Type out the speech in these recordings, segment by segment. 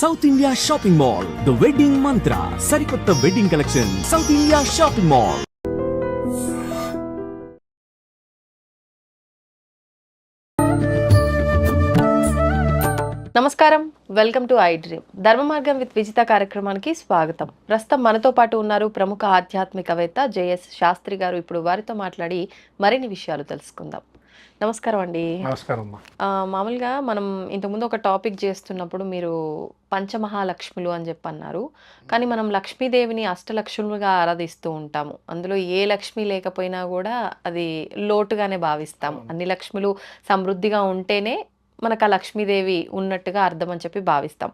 South India shopping mall the wedding Mantra సరికొత్త wedding collection South India shopping mall నమస్కారం. Welcome to I dream Dharma Margam with Vijitha కార్యక్రమానికి స్వాగతం. ప్రస్తుతం మనతో పాటు ఉన్నారు ప్రముఖ ఆధ్యాత్మికవేత్త జేఎస్ శాస్త్రి గారు. ఇప్పుడు వారితో మాట్లాడి మరిన్ని విషయాలు తెలుసుకుందాం. నమస్కారం అండి. నమస్కారం మామూలుగా మనం ఇంతకుముందు ఒక టాపిక్ చేస్తున్నప్పుడు మీరు పంచమహాలక్ష్ములు అని చెప్పి అన్నారు కానీ మనం లక్ష్మీదేవిని అష్టలక్ష్ములుగా ఆరాధిస్తూ ఉంటాము. అందులో ఏ లక్ష్మి లేకపోయినా కూడా అది లోటుగానే భావిస్తాము. అన్ని లక్ష్ములు సమృద్ధిగా ఉంటేనే మనకు ఆ లక్ష్మీదేవి ఉన్నట్టుగా అర్థం అని చెప్పి భావిస్తాం.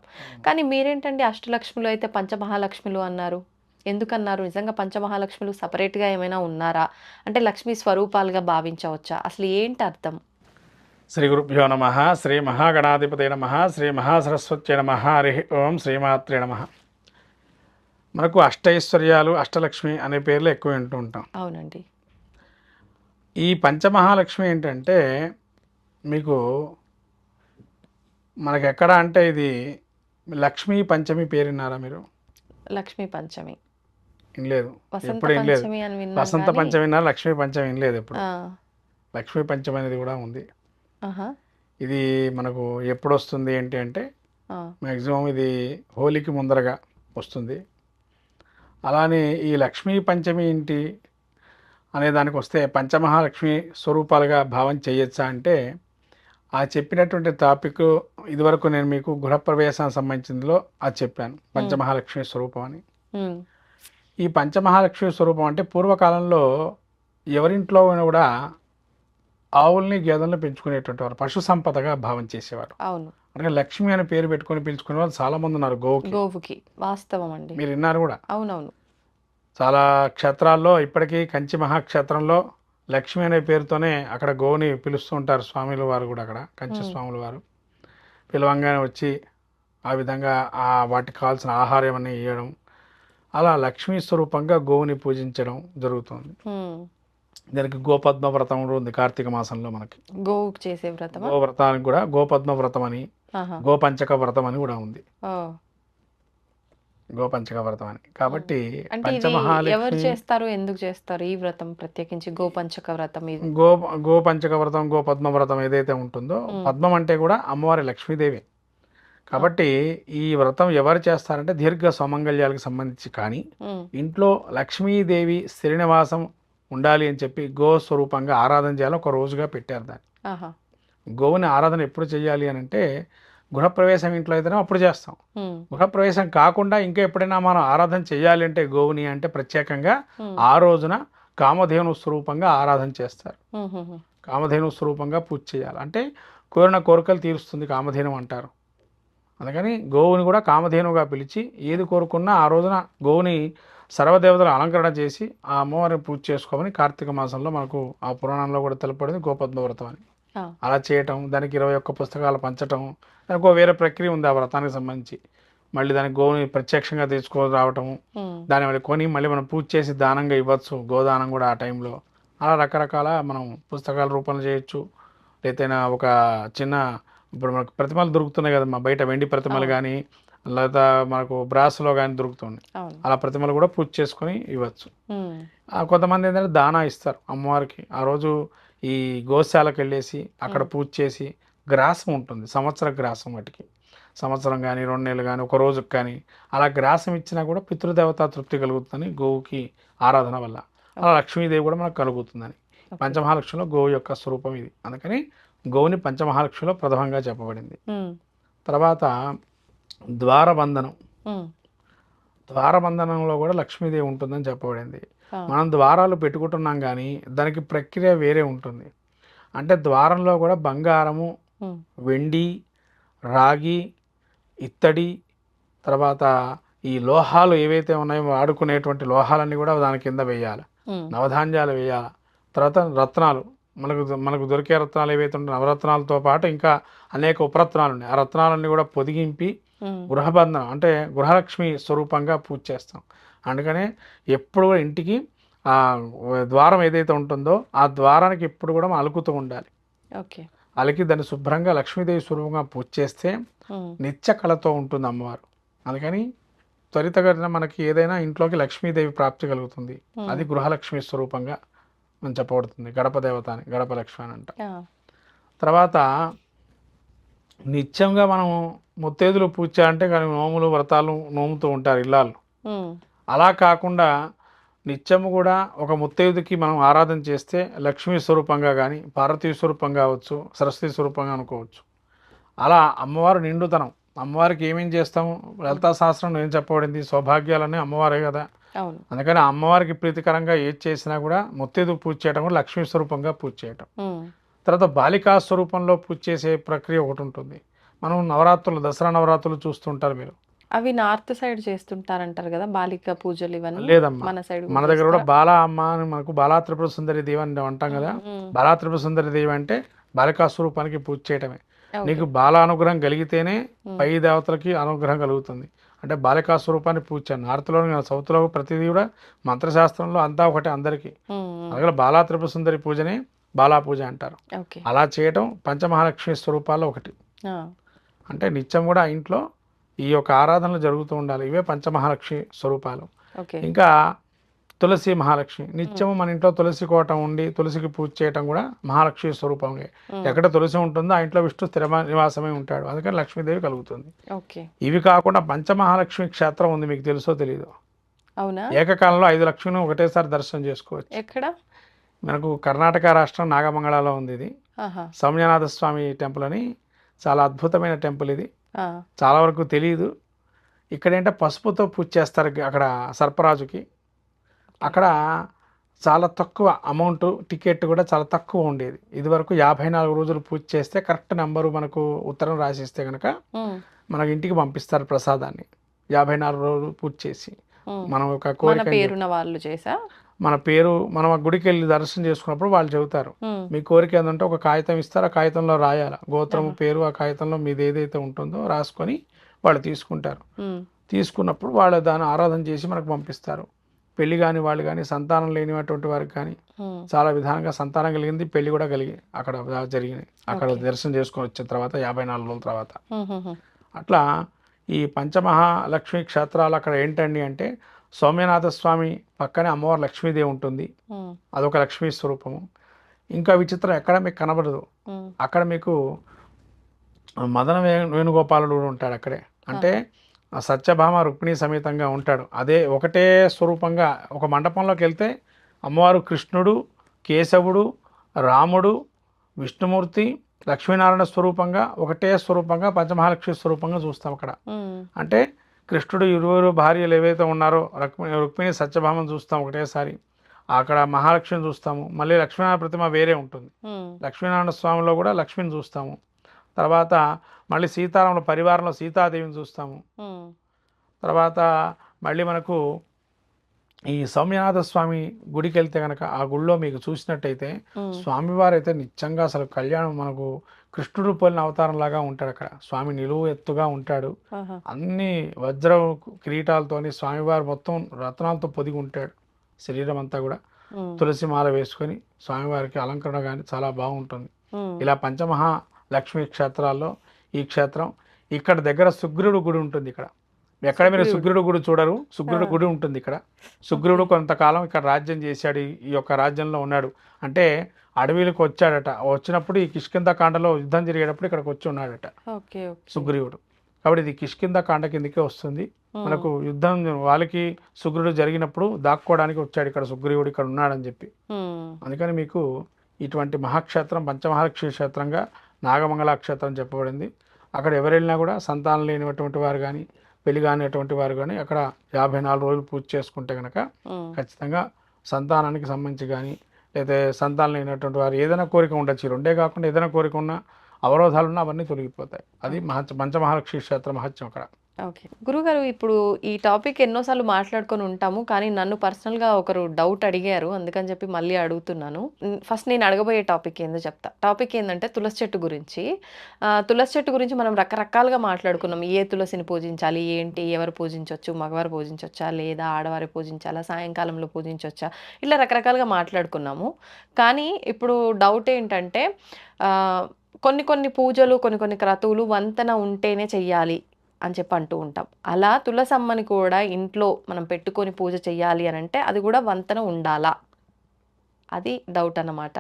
కానీ మీరేంటండి అష్టలక్ష్ములు అయితే పంచమహాలక్ష్ములు అన్నారు? ఎందుకన్నారు? నిజంగా పంచమహాలక్ష్ములు సపరేట్గా ఏమైనా ఉన్నారా? అంటే లక్ష్మీ స్వరూపాలుగా భావించవచ్చా? అసలు ఏంటి అర్థం? శ్రీ గురుభ్యో నమ శ్రీ మహాగణాధిపతి నమ శ్రీ మహాసరస్వత్య నమ హరి ఓం శ్రీమాత్రే నమ. మనకు అష్టైశ్వర్యాలు అష్టలక్ష్మి అనే పేర్లు ఎక్కువ వింటూ ఉంటాం. అవునండి. ఈ పంచమహాలక్ష్మి ఏంటంటే మీకు మనకి ఎక్కడ అంటే ఇది లక్ష్మీ పంచమి పేరు విన్నారా మీరు? లక్ష్మీ పంచమి. వసంత ఎప్పుడు అని విన్నాం వసంత పంచమి లక్ష్మీ పంచమి వినలేదు ఎప్పుడు. ఆ, లక్ష్మీ పంచమి అనేది కూడా ఉంది. ఇది మనకు ఎప్పుడు వస్తుంది ఏంటి అంటే మ్యాక్సిమం ఇది హోలీకి ముందరగా వస్తుంది. అలానే ఈ లక్ష్మీ పంచమి ఏంటి అనే దానికి వస్తే పంచమహాలక్ష్మి స్వరూపాలుగా భావం చేయొచ్చా అంటే ఆ చెప్పినటువంటి టాపిక్ ఇదివరకు నేను మీకు గృహప్రవేశానికి సంబంధించిందిలో అది చెప్పాను. పంచమహాలక్ష్మి స్వరూపం అని. ఈ పంచమహాలక్ష్మి స్వరూపం అంటే పూర్వకాలంలో ఎవరింట్లో అయినా కూడా ఆవుల్ని గేదెలను పెంచుకునేటువంటి వారు పశు సంపదగా భావం చేసేవారు. అవును. అంటే లక్ష్మి అనే పేరు పెట్టుకొని పిలుచుకునే వాళ్ళు చాలా మంది ఉన్నారు గోవుకి. గోవుకి. వాస్తవం అండి. మీరు విన్నారు కూడా. అవునవును. చాలా క్షేత్రాల్లో ఇప్పటికీ కంచి మహాక్షేత్రంలో లక్ష్మి అనే పేరుతోనే అక్కడ గోవుని పిలుస్తూ ఉంటారు స్వాముల వారు కూడా అక్కడ కంచి. స్వాముల వారు. పిలవంగానే వచ్చి ఆ విధంగా ఆ వాటికి కావాల్సిన ఆహారం అన్ని ఇవ్వడం అలా లక్ష్మీ స్వరూపంగా గోవుని పూజించడం జరుగుతుంది. దానికి గోపద్మ వ్రతం కూడా ఉంది కార్తీక మాసంలో మనకి. గోవుకి చేసే వ్రతమా? గో వ్రతానికి కూడా గోపద్మ వ్రతం అని గోపంచక వ్రతం అని కూడా ఉంది. గోపంచక వ్రతం అని కాబట్టి ఎవరు చేస్తారు ఎందుకు చేస్తారు ఈ వ్రతం ప్రత్యేకించి? గోపంచక వ్రతం గో గోపంచక వ్రతం గోపద్మ వ్రతం ఏదైతే ఉంటుందో. పద్మం అంటే కూడా అమ్మవారి లక్ష్మీదేవి. కాబట్టి ఈ వ్రతం ఎవరు చేస్తారంటే దీర్ఘ సౌమంగళ్యాలకు సంబంధించి కానీ ఇంట్లో లక్ష్మీదేవి శ్రీనివాసం ఉండాలి అని చెప్పి గో స్వరూపంగా ఆరాధన చేయాలని ఒక రోజుగా పెట్టారు దాన్ని. గోవుని ఆరాధన ఎప్పుడు చేయాలి అని అంటే గృహప్రవేశం ఇంట్లో అయితేనే అప్పుడు చేస్తాం. గృహప్రవేశం కాకుండా ఇంకా ఎప్పుడైనా మనం ఆరాధన చేయాలి అంటే గోవుని అంటే ప్రత్యేకంగా ఆ రోజున కామధేను స్వరూపంగా ఆరాధన చేస్తారు. కామధేను స్వరూపంగా పూజ చేయాలి. అంటే కోరిన కోరికలు తీరుస్తుంది కామధేను అంటారు. అందుకని గోవుని కూడా కామధేనుగా పిలిచి ఏది కోరుకున్నా ఆ రోజున గోవుని సర్వదేవతల అలంకరణ చేసి ఆ అమ్మవారిని పూజ చేసుకోమని కార్తీక మాసంలో మనకు ఆ పురాణంలో కూడా తెలపడింది గోపద్మ వ్రతం అని అలా చేయటం దానికి ఇరవై ఒక్క పుస్తకాలు పంచటం దానికి ఒక వేరే ప్రక్రియ ఉంది ఆ వ్రతానికి సంబంధించి. మళ్ళీ దానికి గోవుని ప్రత్యక్షంగా తెచ్చుకో రావటము దాన్ని మళ్ళీ కొని మళ్ళీ మనం పూజ చేసి దానంగా ఇవ్వచ్చు గోదానం కూడా ఆ టైంలో. అలా రకరకాల మనం పుస్తకాల రూపంలో చేయొచ్చు. లేదైనా ఒక చిన్న ఇప్పుడు మనకు ప్రతిమలు దొరుకుతున్నాయి కదమ్మా బయట వెండి ప్రతిమలు. కానీ లేదా మనకు బ్రాస్లో కానీ దొరుకుతుంది అలా ప్రతిమలు కూడా పూజ చేసుకొని ఇవ్వచ్చు. కొంతమంది ఏంటంటే దానా ఇస్తారు అమ్మవారికి. ఆ రోజు ఈ గోశాలకు వెళ్ళేసి అక్కడ మ్. పూజ చేసి గ్రాసం ఉంటుంది సంవత్సర గ్రాసం వాటికి. సంవత్సరం కానీ రెండు నెలలు కానీ ఒక రోజుకి కానీ అలా గ్రాసం ఇచ్చినా కూడా పితృదేవత తృప్తి కలుగుతుందని గోవుకి ఆరాధన వల్ల. అలా లక్ష్మీదేవి కూడా మనకు కలుగుతుందని. పంచమహాలక్ష్మిలో గోవు యొక్క స్వరూపం ఇది. అందుకని గోవుని పంచమహాలక్ష్మిలో ప్రథమంగా చెప్పబడింది. తర్వాత ద్వారబంధనం. ద్వారబంధనంలో కూడా లక్ష్మీదేవి ఉంటుందని చెప్పబడింది. మనం ద్వారాలు పెట్టుకుంటున్నాం కానీ దానికి ప్రక్రియ వేరే ఉంటుంది. అంటే ద్వారంలో కూడా బంగారము వెండి రాగి ఇత్తడి తర్వాత ఈ లోహాలు ఏవైతే ఉన్నాయో వాడుకునేటువంటి లోహాలన్నీ కూడా దాని కింద వేయాలి. నవధాన్యాలు వేయాలి. తర్వాత రత్నాలు. మనకు మనకు దొరికే రత్నాలు ఏవైతే ఉంటాయో నవరత్నాలతో పాటు ఇంకా అనేక ఉపరత్నాలు ఉన్నాయి. ఆ రత్నాలన్నీ కూడా పొదిగింపి గృహబంధనం అంటే గృహలక్ష్మి స్వరూపంగా పూజ చేస్తాం. అందుకనే ఎప్పుడు కూడా ఇంటికి ఆ ద్వారం ఏదైతే ఉంటుందో ఆ ద్వారానికి ఎప్పుడు కూడా మనం అలుకుతూ ఉండాలి. ఓకే. అలికి దాన్ని శుభ్రంగా లక్ష్మీదేవి స్వరూపంగా పూజ చేస్తే నిత్య కళతో ఉంటుంది అమ్మవారు. అందుకని త్వరితగతిన మనకి ఏదైనా ఇంట్లోకి లక్ష్మీదేవి ప్రాప్తి కలుగుతుంది. అది గృహలక్ష్మి స్వరూపంగా మనం చెప్పబడుతుంది. గడప దేవత అని గడప లక్ష్మి అని అంట. తర్వాత నిత్యంగా మనం ముత్తేదులు పూజ అంటే కానీ నోములు వ్రతాలు నోముతూ ఉంటారు ఇల్లాలు ఉమ్, అలా కాకుండా నిత్యము కూడా ఒక ముత్తైదుకి మనం ఆరాధన చేస్తే లక్ష్మీ స్వరూపంగా కానీ పార్వతీ స్వరూపం కావచ్చు సరస్వతి స్వరూపంగా అనుకోవచ్చు. అలా అమ్మవారు నిండుతనం. అమ్మవారికి ఏమేం చేస్తాము? లలితా శాస్త్రంలో ఏం చెప్పబడింది సౌభాగ్యాలన్నీ అమ్మవారే కదా. అందుకని అమ్మవారికి ప్రీతికరంగా ఏది చేసినా కూడా ముత్తైదు పూజ చేయడం కూడా లక్ష్మీ స్వరూపంగా పూజ చేయటం. తర్వాత బాలికా స్వరూపంలో పూజ చేసే ప్రక్రియ ఒకటి ఉంటుంది. మనం నవరాత్రులు దసరా నవరాత్రులు చూస్తుంటారు మీరు. అవి నార్త్ సైడ్ చేస్తుంటారంటారు కదా బాలిక పూజలు ఇవన్నీ? లేదమ్మా. మన సైడ్ మన దగ్గర కూడా బాలా అమ్మ అని మనకు బాలా త్రిపుర సుందరి దేవి అని అంటాం కదా. బాలా త్రిపుర సుందరి దేవి అంటే బాలికా స్వరూపానికి పూజ చేయటమే. నీకు బాల అనుగ్రహం కలిగితేనే పై దేవతలకి అనుగ్రహం కలుగుతుంది. అంటే బాలికా స్వరూపాన్ని పూజ చేయాలి నార్త్లో సౌత్లో ప్రతిదీ కూడా మంత్రశాస్త్రంలో అంతా ఒకటే అందరికీ. అలాగే బాలా త్రిపుర సుందరి పూజనే బాలా పూజ అంటారు. అలా చేయటం పంచమహాలక్ష్మి స్వరూపాల్లో ఒకటి. అంటే నిత్యం కూడా ఇంట్లో ఈ యొక్క ఆరాధనలు జరుగుతూ ఉండాలి. ఇవే పంచమహాలక్ష్మి స్వరూపాలు. ఇంకా తులసి మహాలక్ష్మి. నిత్యము మన ఇంట్లో తులసి కోట ఉండి తులసికి పూజ చేయటం కూడా మహాలక్ష్మి స్వరూపమే ఎక్కడ తులసి ఉంటుందో ఆ ఇంట్లో విష్ణు స్థిర నివాసమై ఉంటాడు. అందుకని లక్ష్మీదేవి కలుగుతుంది. ఇవి కాకుండా పంచమహాలక్ష్మి క్షేత్రం ఉంది మీకు తెలుసో తెలీదు. అవునా? ఏకకాలంలో ఐదు లక్ష్మిని ఒకటేసారి దర్శనం చేసుకోవచ్చు. ఎక్కడ? మనకు కర్ణాటక రాష్ట్రం నాగమంగళలో ఉంది ఇది. సౌమ్యనాథ స్వామి టెంపుల్ అని చాలా అద్భుతమైన టెంపుల్ ఇది. చాలా వరకు తెలియదు ఇక్కడ ఏంటంటే పసుపుతో పూజ చేస్తారు అక్కడ సర్పరాజుకి. అక్కడ చాలా తక్కువ అమౌంట్ టికెట్ కూడా చాలా తక్కువ ఉండేది. ఇదివరకు యాభై నాలుగు రోజులు పూజ చేస్తే కరెక్ట్ నెంబరు మనకు ఉత్తరం రాసిస్తే కనుక మనకి ఇంటికి పంపిస్తారు ప్రసాదాన్ని. యాభై నాలుగు రోజులు పూజ చేసి. మనం ఒక కోరిక పేరున వాళ్ళు చేసా? మన పేరు మనం ఆ గుడికి వెళ్ళి దర్శనం చేసుకున్నప్పుడు వాళ్ళు చెబుతారు. మీ కోరిక ఏంటంటే ఒక కాగితం ఇస్తారు ఆ కాగితంలో రాయాలి? గోత్రము. పేరు ఆ కాగితంలో మీది ఏదైతే ఉంటుందో రాసుకొని వాళ్ళు తీసుకుంటారు. తీసుకున్నప్పుడు వాళ్ళు దాన్ని ఆరాధన చేసి మనకు పంపిస్తారు. పెళ్ళి కాని వాళ్ళు కానీ సంతానం లేనిటువంటి వారికి కానీ చాలా విధానంగా సంతానం కలిగింది పెళ్ళి కూడా కలిగి అక్కడ జరిగినాయి. అక్కడ. దర్శనం చేసుకొని వచ్చిన తర్వాత యాభై నాలుగు రోజుల తర్వాత. అట్లా ఈ పంచమహాలక్ష్మి క్షేత్రాలు అక్కడ ఏంటండి అంటే సౌమ్యనాథ స్వామి పక్కనే అమ్మవారు లక్ష్మీదేవి ఉంటుంది. అదొక లక్ష్మీ స్వరూపము. ఇంకా విచిత్రం ఎక్కడ మీకు కనబడదు. అక్కడ మీకు మదన వేణుగోపాలుడు ఉంటాడు అక్కడే. అంటే ఆ సత్యభామ రుక్మిణి సమేతంగా ఉంటాడు. అదే ఒకటే స్వరూపంగా ఒక మండపంలోకి వెళ్తే అమ్మవారు కృష్ణుడు కేశవుడు రాముడు విష్ణుమూర్తి లక్ష్మీనారాయణ స్వరూపంగా ఒకటే స్వరూపంగా పంచమహాలక్ష్మి స్వరూపంగా చూస్తాం అక్కడ. అంటే కృష్ణుడు ఇరువురు భార్యలు ఏవైతే ఉన్నారో రుక్మిణి రుక్మిణి సత్యభామను చూస్తాం ఒకటేసారి. అక్కడ మహాలక్ష్మిని చూస్తాము. మళ్ళీ లక్ష్మీనారాయణ ప్రతిమ వేరే ఉంటుంది. లక్ష్మీనారాయణ స్వామిలో కూడా లక్ష్మిని చూస్తాము. తర్వాత మళ్ళీ సీతారాముల పరివారంలో సీతాదేవిని చూస్తాము. తర్వాత మళ్ళీ మనకు ఈ సౌమ్యనాథ స్వామి గుడికి వెళ్తే కనుక ఆ గుడిలో మీకు చూసినట్టయితే స్వామివారు అయితే నిత్యంగా అసలు కళ్యాణం మనకు కృష్ణుడు పోలిన అవతారం లాగా ఉంటాడు అక్కడ. స్వామి నిలువు ఎత్తుగా ఉంటాడు. అన్ని వజ్ర కిరీటాలతోని స్వామివారు మొత్తం రత్నాలతో పొదిగి ఉంటాడు శరీరం అంతా కూడా. తులసి మాల వేసుకొని స్వామివారికి అలంకరణ కానీ చాలా బాగుంటుంది. ఇలా పంచమహా లక్ష్మీ క్షేత్రాల్లో ఈ క్షేత్రం. ఇక్కడ దగ్గర సుగ్రీవుడు గుడి ఉంటుంది ఇక్కడ. ఎక్కడ మీరు సుగ్రీవుడు గుడి చూడరు? సుగ్రీవుడు ఆ. గుడి ఉంటుంది ఇక్కడ. సుగ్రీవుడు కొంతకాలం ఇక్కడ రాజ్యం చేశాడు. ఈ- యొక్క రాజ్యంలో ఉన్నాడు. అంటే అడవిలకు వచ్చాడట. వచ్చినప్పుడు ఈ కిష్కింద కాండలో యుద్ధం జరిగేటప్పుడు ఇక్కడికి వచ్చి ఉన్నాడట సుగ్రీవుడు. కాబట్టి ఇది కిష్కింద కాండ కిందకే వస్తుంది. మనకు యుద్ధం వాళ్ళకి సుగ్రీవుడు జరిగినప్పుడు దాక్కోవడానికి వచ్చాడు ఇక్కడ సుగ్రీవుడు. ఇక్కడ ఉన్నాడని చెప్పి. అందుకని మీకు ఇటువంటి మహాక్షేత్రం పంచమహాలక్ష్మి క్షేత్రంగా నాగమంగళ క్షేత్రం చెప్పబడింది. అక్కడ ఎవరు వెళ్ళినా కూడా సంతానం లేనిటువంటి వారు కానీ పెళ్ళి కానిటువంటి వారు కానీ అక్కడ యాభై నాలుగు రోజులు పూజ చేసుకుంటే కనుక ఖచ్చితంగా సంతానానికి సంబంధించి కానీ లేదా సంతానం లేనటువంటి వారు ఏదైనా కోరిక ఉండొచ్చు. రెండే కాకుండా ఏదైనా కోరిక ఉన్నా అవరోధాలు ఉన్నా అవన్నీ తొలగిపోతాయి. అది మహా పంచమహాలక్ష్మి క్షేత్ర మహత్యం అక్కడ. ఓకే. గురుగారు ఇప్పుడు ఈ టాపిక్ ఎన్నోసార్లు మాట్లాడుకొని ఉంటాము కానీ నన్ను పర్సనల్గా ఒకరు డౌట్ అడిగారు అందుకని చెప్పి మళ్ళీ అడుగుతున్నాను. ఫస్ట్ నేను అడగబోయే టాపిక్ ఏందో చెప్తా. టాపిక్ ఏంటంటే తులసి చెట్టు గురించి. తులసి చెట్టు గురించి మనం రకరకాలుగా మాట్లాడుకున్నాం. ఏ తులసిని పూజించాలి ఏంటి ఎవరు పూజించవచ్చు మగవారు పూజించవచ్చా లేదా ఆడవారు పూజించాలా సాయంకాలంలో పూజించవచ్చా ఇట్లా రకరకాలుగా మాట్లాడుకున్నాము. కానీ ఇప్పుడు డౌట్ ఏంటంటే కొన్ని కొన్ని పూజలు కొన్ని కొన్ని క్రతువులు వంతెన ఉంటేనే చెయ్యాలి. అని చెప్పి అంటూ ఉంటాం. అలా తులసమ్మని కూడా ఇంట్లో మనం పెట్టుకొని పూజ చెయ్యాలి అని అంటే అది కూడా వంతెన ఉండాలా? అది డౌట్ అన్నమాట.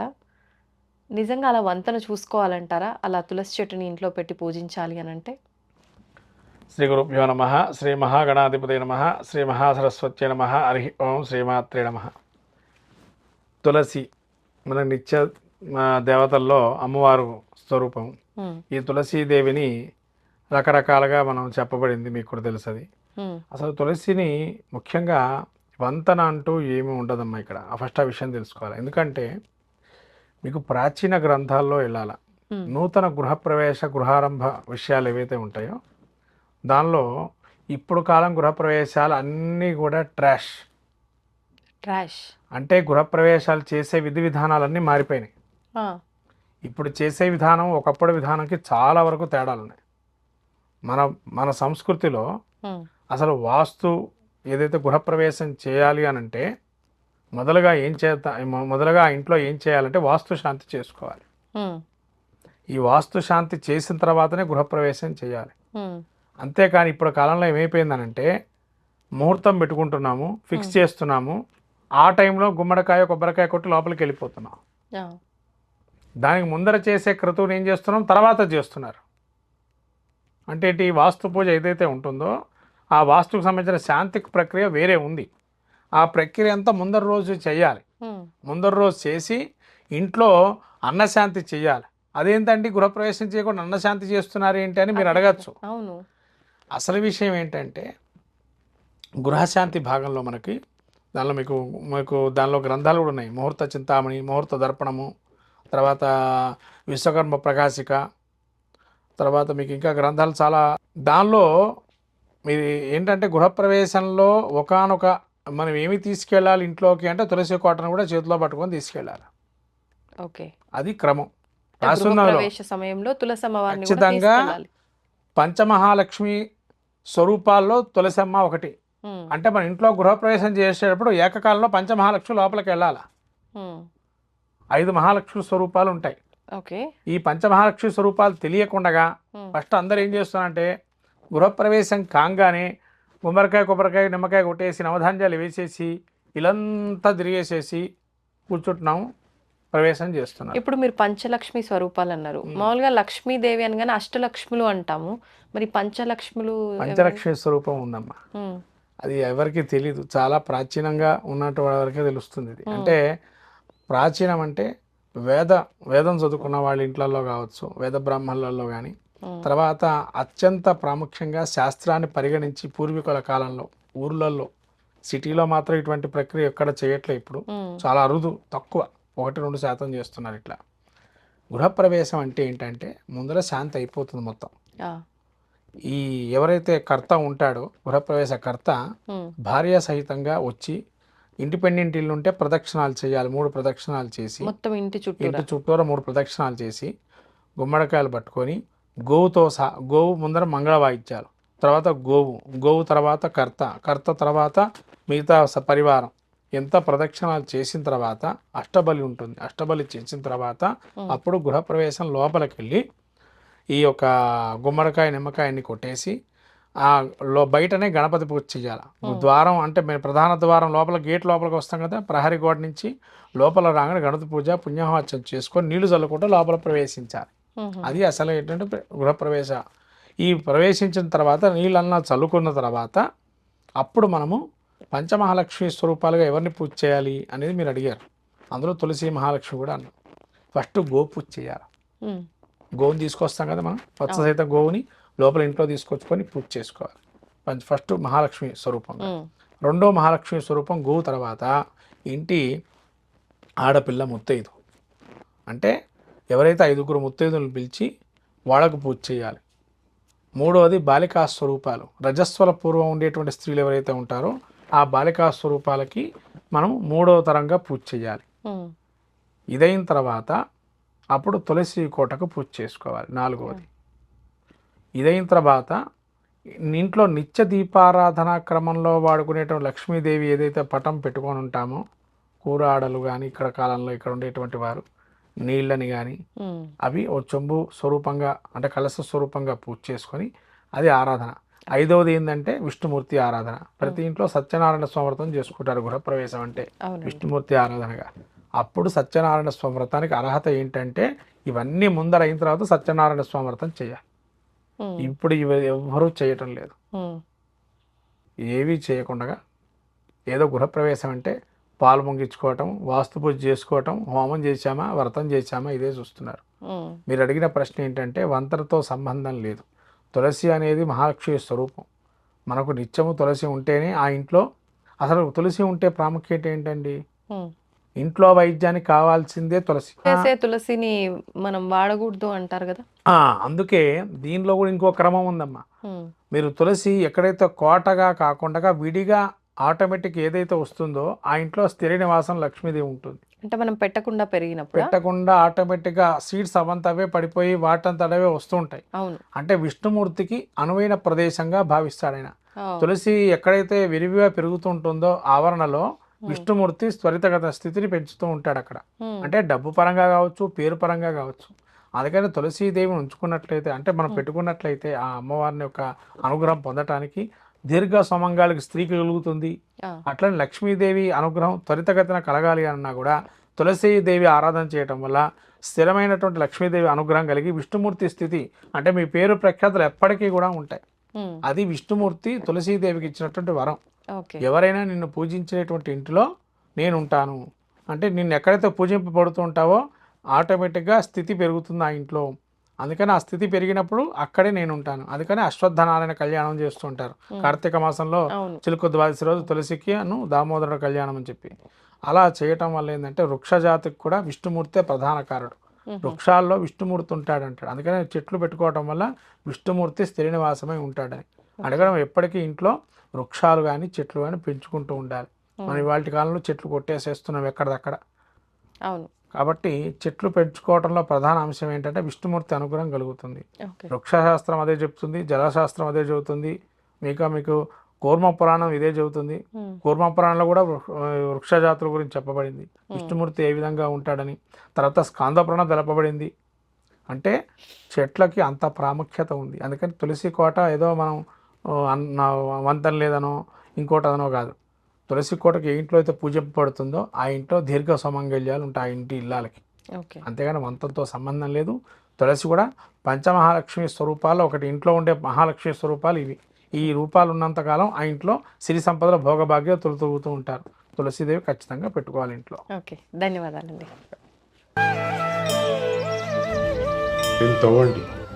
నిజంగా అలా వంతెన చూసుకోవాలంటారా? అలా తులసి చెట్టుని ఇంట్లో పెట్టి పూజించాలి అని అంటే? శ్రీ గురుభ్యో నమ శ్రీ మహాగణాధిపతి నమ శ్రీ మహాసరస్వత్య నమ హరి ఓం శ్రీమాత్రే నమ. తులసి మన నిత్య మా దేవతల్లో అమ్మవారు స్వరూపం. ఈ తులసీదేవిని రకరకాలుగా మనం చెప్పబడింది మీకు కూడా తెలుసు అది ఉమ్, అసలు తులసిని ముఖ్యంగా వంతన అంటూ ఏమీ ఉండదమ్మా ఇక్కడ. ఆ ఫస్ట్ ఆ విషయం తెలుసుకోవాలి. ఎందుకంటే మీకు ప్రాచీన గ్రంథాల్లో వెళ్ళాల. నూతన గృహప్రవేశ గృహారంభ విషయాలు ఏవైతే ఉంటాయో దానిలో ఇప్పుడు కాలం గృహప్రవేశాలు అన్నీ కూడా ట్రాష్. ట్రాష్. అంటే గృహప్రవేశాలు చేసే విధి విధానాలన్నీ మారిపోయినాయి. ఇప్పుడు చేసే విధానం ఒకప్పటి విధానంకి చాలా వరకు తేడాలు ఉన్నాయి మన మన సంస్కృతిలో అసలు వాస్తు ఏదైతే గృహప్రవేశం చేయాలి అని అంటే మొదలుగా ఏం మొ- మొదలుగా ఇంట్లో ఏం చేయాలంటే వాస్తు శాంతి చేసుకోవాలి. ఈ వాస్తు శాంతి చేసిన తర్వాతనే గృహప్రవేశం చేయాలి. అంతేకాని ఇప్పుడు కాలంలో ఏమైపోయిందనంటే ముహూర్తం పెట్టుకుంటున్నాము ఫిక్స్ చేస్తున్నాము ఆ టైంలో గుమ్మడికాయ కొబ్బరికాయ కొట్టి లోపలికి వెళ్ళిపోతున్నాం. దానికి ముందర చేసే క్రతువుని ఏం చేస్తున్నాం? తర్వాత చేస్తున్నారు. అంటే ఈ వాస్తు పూజ ఏదైతే ఉంటుందో ఆ వాస్తుకు సంబంధించిన శాంతి ప్రక్రియ వేరే ఉంది. ఆ ప్రక్రియ అంతా ముందర రోజు చేయాలి. ముందర రోజు చేసి ఇంట్లో అన్నశాంతి చేయాలి. అదేంటండి గృహప్రవేశం చేయకుండా అన్నశాంతి చేస్తున్నారు ఏంటి అని మీరు అడగచ్చు. అవును. అసలు విషయం ఏంటంటే గృహశాంతి భాగంలో మనకి దానిలో మీకు మీకు దానిలో గ్రంథాలు కూడా ఉన్నాయి. ముహూర్త చింతామణి ముహూర్త దర్పణము తర్వాత విశ్వకర్మ ప్రకాశిక తర్వాత మీకు ఇంకా గ్రంథాలు చాలా దానిలో మీది ఏంటంటే గృహప్రవేశంలో ఒకానొక మనం ఏమి తీసుకెళ్ళాలి ఇంట్లోకి అంటే తులసి కోటను కూడా చేతిలో పట్టుకొని తీసుకెళ్ళాలి. ఓకే. అది క్రమం. సమయంలో తులసమ్మ ఖచ్చితంగా పంచమహాలక్ష్మి స్వరూపాల్లో తులసమ్మ ఒకటి. అంటే మన ఇంట్లో గృహప్రవేశం చేసేటప్పుడు ఏకకాలంలో పంచమహాలక్ష్మి లోపలికి వెళ్ళాలి? ఐదు మహాలక్ష్మి స్వరూపాలు ఉంటాయి. ఈ పంచమహాలక్ష్మి స్వరూపాలు తెలియకుండా ఫస్ట్ అందరు ఏం చేస్తున్నారంటే గృహప్రవేశం కాగానే గుమ్మడికాయ కొబ్బరికాయ నిమ్మకాయ కొట్టేసి నవధాన్యాలు వేసేసి ఇలంతా తిరిగేసేసి కూర్చుంటున్నాము ప్రవేశం చేస్తున్నారు ఇప్పుడు మీరు పంచలక్ష్మి స్వరూపాలు అన్నారు. మామూలుగా లక్ష్మీదేవి అనగానే అష్టలక్ష్ములు అంటాము. మరి పంచలక్ష్ములు? పంచలక్ష్మి స్వరూపం ఉందమ్మా. అది ఎవరికి తెలియదు చాలా ప్రాచీనంగా ఉన్నట్టు వరకే తెలుస్తుంది ఇది. అంటే ప్రాచీనం అంటే వేద వేదం చదువుకున్న వాళ్ళ ఇంట్లలో కావచ్చు వేద బ్రాహ్మణులలో కానీ తర్వాత అత్యంత ప్రాముఖ్యంగా శాస్త్రాన్ని పరిగణించి పూర్వీకుల కాలంలో ఊర్లలో సిటీలో మాత్రం ఇటువంటి ప్రక్రియ ఎక్కడ చేయట్లే ఇప్పుడు. చాలా అరుదు తక్కువ. ఒకటి రెండు శాతం చేస్తున్నారు ఇట్లా. గృహప్రవేశం అంటే ఏంటంటే ముందర శాంతి అయిపోతుంది మొత్తం. ఈ ఎవరైతే కర్త ఉంటాడో గృహప్రవేశ కర్త భార్య సహితంగా వచ్చి ఇండిపెండెంట్ ఇల్లు ఉంటే ప్రదక్షిణాలు చేయాలి మూడు ప్రదక్షిణాలు చేసి మొత్తం ఇంటి చుట్టూ ఇంటి చుట్టూరా మూడు ప్రదక్షిణాలు చేసి గుమ్మడికాయలు పట్టుకొని గోవుతో సహా గోవు ముందర మంగళ వాయిద్యాలు తర్వాత గోవు గోవు తర్వాత కర్త కర్త తర్వాత మిగతా పరివారం. ఎంత ప్రదక్షిణాలు చేసిన తర్వాత అష్టబలి ఉంటుంది. అష్టబలి చేసిన తర్వాత అప్పుడు గృహప్రవేశం లోపలికి వెళ్ళి ఈ యొక్క గుమ్మడికాయ నిమ్మకాయని కొట్టేసి లో బయటనే గణపతి పూజ చేయాలి. ద్వారం అంటే మేము ప్రధాన ద్వారం లోపల గేట్ లోపలికి వస్తాం కదా ప్రహరీ గోడ నుంచి లోపల రాగానే గణపతి పూజ పుణ్యవాచం చేసుకొని నీళ్ళు చల్లుకుంటూ లోపల ప్రవేశించాలి. అది అసలు ఏంటంటే ప్ర- గృహప్రవేశ ఈ ప్రవేశించిన తర్వాత నీళ్ళన్నా చల్లుకున్న తర్వాత అప్పుడు మనము పంచమహాలక్ష్మి స్వరూపాలుగా ఎవరిని పూజ చేయాలి అనేది మీరు అడిగారు. అందులో తులసి మహాలక్ష్మి కూడా అన్నాం. ఫస్ట్ గో పూజ చేయాలి. గోవుని తీసుకొస్తాం కదా మనం పచ్చ సహిత గోవుని లోపల ఇంట్లో తీసుకొచ్చుకొని పూజ చేసుకోవాలి. ఫస్ట్ మహాలక్ష్మి స్వరూపం. రెండో మహాలక్ష్మి స్వరూపం గోవు తర్వాత ఇంటి ఆడపిల్ల ముత్తైదు. అంటే ఎవరైతే ఐదుగురు ముత్తైదులను పిలిచి వాళ్ళకు పూజ చేయాలి. మూడవది బాలికా స్వరూపాలు. రజస్వల పూర్వం ఉండేటువంటి స్త్రీలు ఎవరైతే ఉంటారో ఆ బాలికా స్వరూపాలకి మనం మూడవ తరంగా పూజ చేయాలి. ఇదైన తర్వాత అప్పుడు తులసి కోటకు పూజ చేసుకోవాలి. నాలుగవది. ఇదైన తర్వాత ఇంట్లో నిత్య దీపారాధన క్రమంలో వాడుకునేటువంటి లక్ష్మీదేవి ఏదైతే పటం పెట్టుకొని ఉంటామో కూరాడలు కానీ ఇక్కడ కాలంలో ఇక్కడ ఉండేటువంటి వారు నీళ్ళని కానీ అవి ఓ చెంబు స్వరూపంగా అంటే కలశ స్వరూపంగా పూజ చేసుకొని అది ఆరాధన. ఐదవది ఏంటంటే విష్ణుమూర్తి ఆరాధన. ప్రతి ఇంట్లో సత్యనారాయణ స్వామృతం చేసుకుంటారు గృహప్రవేశం అంటే విష్ణుమూర్తి ఆరాధనగా. అప్పుడు సత్యనారాయణ స్వామృతానికి అర్హత ఏంటంటే ఇవన్నీ ముందర అయిన తర్వాత సత్యనారాయణ స్వామృతం చేయాలి. ఇప్పుడు ఇవి ఎవ్వరూ చేయటం లేదు. ఏవీ చేయకుండా ఏదో గృహప్రవేశం అంటే పాలు పొంగించుకోవటం వాస్తు పూజ చేసుకోవటం హోమం చేశామా వ్రతం చేశామా ఇదే చూస్తున్నారు. మీరు అడిగిన ప్రశ్న ఏంటంటే వంతరతో సంబంధం లేదు. తులసి అనేది మహాలక్ష్మి స్వరూపం. మనకు నిత్యము తులసి ఉంటేనే ఆ ఇంట్లో అసలు తులసి ఉంటే ప్రాముఖ్యత ఏంటండి. ఇంట్లో వైద్యానికి కావాల్సిందే తులసి. చేసే తులసిని మనం వాడకూడదు అంటారు కదా. ఆ, అందుకే దీనిలో కూడా ఇంకో క్రమం ఉందమ్మా. మీరు తులసి ఎక్కడైతే కోటగా కాకుండా విడిగా ఆటోమేటిక్ ఏదైతే వస్తుందో ఆ ఇంట్లో స్థిర నివాసం లక్ష్మీదేవి ఉంటుంది. అంటే మనం పెట్టకుండా పెరిగినప్పుడు? పెట్టకుండా ఆటోమేటిక్గా సీడ్స్ అవంతవే పడిపోయి వాటంతటవే వస్తూ ఉంటాయి. అవును. అంటే విష్ణుమూర్తికి అనువైన ప్రదేశంగా భావిస్తాడు ఆయన. తులసి ఎక్కడైతే విరివిగా పెరుగుతుంటుందో ఆవరణలో విష్ణుమూర్తి త్వరితగత స్థితిని పెంచుతూ ఉంటాడు అక్కడ. అంటే డబ్బు పరంగా కావచ్చు పేరు పరంగా కావచ్చు. అందుకని తులసీదేవిని ఉంచుకున్నట్లయితే అంటే మనం పెట్టుకున్నట్లయితే ఆ అమ్మవారిని యొక్క అనుగ్రహం పొందటానికి దీర్ఘ సమంగాలకి స్త్రీకి కలుగుతుంది. అట్లనే లక్ష్మీదేవి అనుగ్రహం త్వరితగతిన కలగాలి అన్నా కూడా తులసీదేవి ఆరాధన చేయటం వల్ల స్థిరమైనటువంటి లక్ష్మీదేవి అనుగ్రహం కలిగి విష్ణుమూర్తి స్థితి అంటే మీ పేరు ప్రఖ్యాతులు ఎప్పటికీ కూడా ఉంటాయి. అది విష్ణుమూర్తి తులసీదేవికి ఇచ్చినటువంటి వరం. ఎవరైనా నిన్ను పూజించేటువంటి ఇంటిలో నేను ఉంటాను అంటే నిన్ను ఎక్కడైతే పూజింపబడుతూ ఉంటావో ఆటోమేటిక్గా స్థితి పెరుగుతుంది ఆ ఇంట్లో. అందుకని ఆ స్థితి పెరిగినప్పుడు అక్కడే నేను ఉంటాను అందుకని అశ్వత్థనారాయణ కళ్యాణం చేస్తూ ఉంటారు కార్తీక మాసంలో చిలుకు ద్వాదశి రోజు తులసికి అను దామోదరుడు కళ్యాణం అని చెప్పి. అలా చేయటం వల్ల ఏంటంటే వృక్ష జాతికి కూడా విష్ణుమూర్తే ప్రధాన కారుడు. వృక్షాల్లో విష్ణుమూర్తి ఉంటాడు అంటాడు అందుకని చెట్లు పెట్టుకోవటం వల్ల విష్ణుమూర్తి స్థిర నివాసమై ఉంటాడని. అడగడం ఎప్పటికీ ఇంట్లో వృక్షాలు కానీ చెట్లు కానీ పెంచుకుంటూ ఉండాలి. మనం ఇవాళ కాలంలో చెట్లు కొట్టేసేస్తున్నాం ఎక్కడిదక్కడ. అవును. కాబట్టి చెట్లు పెంచుకోవడంలో ప్రధాన అంశం ఏంటంటే విష్ణుమూర్తి అనుగ్రహం కలుగుతుంది. వృక్షశాస్త్రం అదే చెప్తుంది జలశాస్త్రం అదే చెబుతుంది మీకు మీకు కూర్మ పురాణం ఇదే చెబుతుంది. కూర్మ పురాణంలో కూడా వృక్ష జాతుల గురించి చెప్పబడింది. విష్ణుమూర్తి ఏ విధంగా ఉంటాడని. తర్వాత స్కాంద పురాణం తెలపబడింది. అంటే చెట్లకి అంత ప్రాముఖ్యత ఉంది. అందుకని తులసి కోట ఏదో మనం అన్న వంతన లేదనో ఇంకోటి అదనో కాదు. తులసి కోటకి ఏ ఇంట్లో అయితే పూజింపబడుతుందో ఆ ఇంట్లో దీర్ఘ సుమంగళ్యాలు ఉంటాయి ఆ ఇంటి ఇల్లాలకి. ఓకే. అంతేగాని వంతంతో సంబంధం లేదు. తులసి కూడా పంచమహాలక్ష్మి స్వరూపాలు ఒకటి ఇంట్లో ఉండే మహాలక్ష్మి స్వరూపాలు ఇవి. ఈ రూపాలు ఉన్నంతకాలం ఆ ఇంట్లో సిరి సంపదల భోగభాగ్యాలు తొలుతూగుతూ ఉంటారు. తులసిదేవి ఖచ్చితంగా పెట్టుకోవాలి ఇంట్లో. ఓకే. ధన్యవాదాలండి. తవ్వండి.